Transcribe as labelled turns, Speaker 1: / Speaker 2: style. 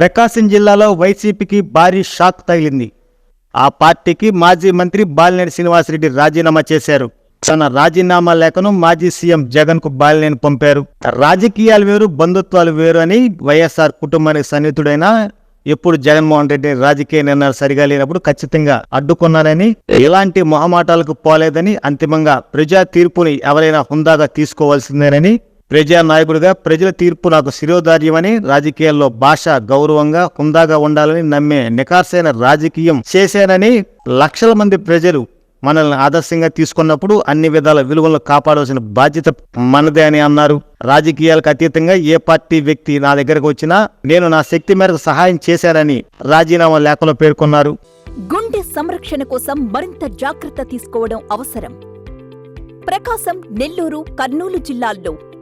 Speaker 1: ప్రకాశం జిల్లాలో వైసీపీకి భారీ షాక్ తగిలింది. ఆ పార్టీకి మాజీ మంత్రి బాలినేని శ్రీనివాసరెడ్డి రాజీనామా చేశారు. తన రాజీనామా లేఖను మాజీ సీఎం జగన్కు బాలినేని పంపారు. రాజకీయాలు వేరు బంధుత్వాలు వేరు అని వైఎస్ఆర్ కుటుంబానికి సన్నిహితుడైన ఎప్పుడు జగన్మోహన్ రెడ్డి రాజకీయ నిర్ణయాలు సరిగా లేనప్పుడు ఖచ్చితంగా అడ్డుకున్నారని ఎలాంటి మొహమాటాలకు పోలేదని అంతిమంగా ప్రజా తీర్పుని ఎవరైనా హుందాగా తీసుకోవాల్సిందేనని ప్రజా నాయకుడిగా ప్రజల తీర్పు నాకు శిరోధార్యమని రాజకీయాల్లో భాష గౌరవంగా హుందాగా ఉండాలని నమ్మే నికార్సైన రాజకీయం చేశానని లక్షల మంది ప్రజలు మనల్ని ఆదర్శంగా తీసుకున్నప్పుడు అన్ని విధాల విలువలను కాపాడవలసిన బాధ్యత మనదే అని అన్నారు. రాజకీయాలకు అతీతంగా ఏ పార్టీ వ్యక్తి నా దగ్గరకు వచ్చినా నేను నా శక్తి మేరకు సహాయం చేశానని రాజీనామా లేఖలో పేర్కొన్నారు.
Speaker 2: గుండె సంరక్షణ కోసం మరింత జాగ్రత్త తీసుకోవడం అవసరం. ప్రకాశం నెల్లూరు కర్నూలు జిల్లాల్లో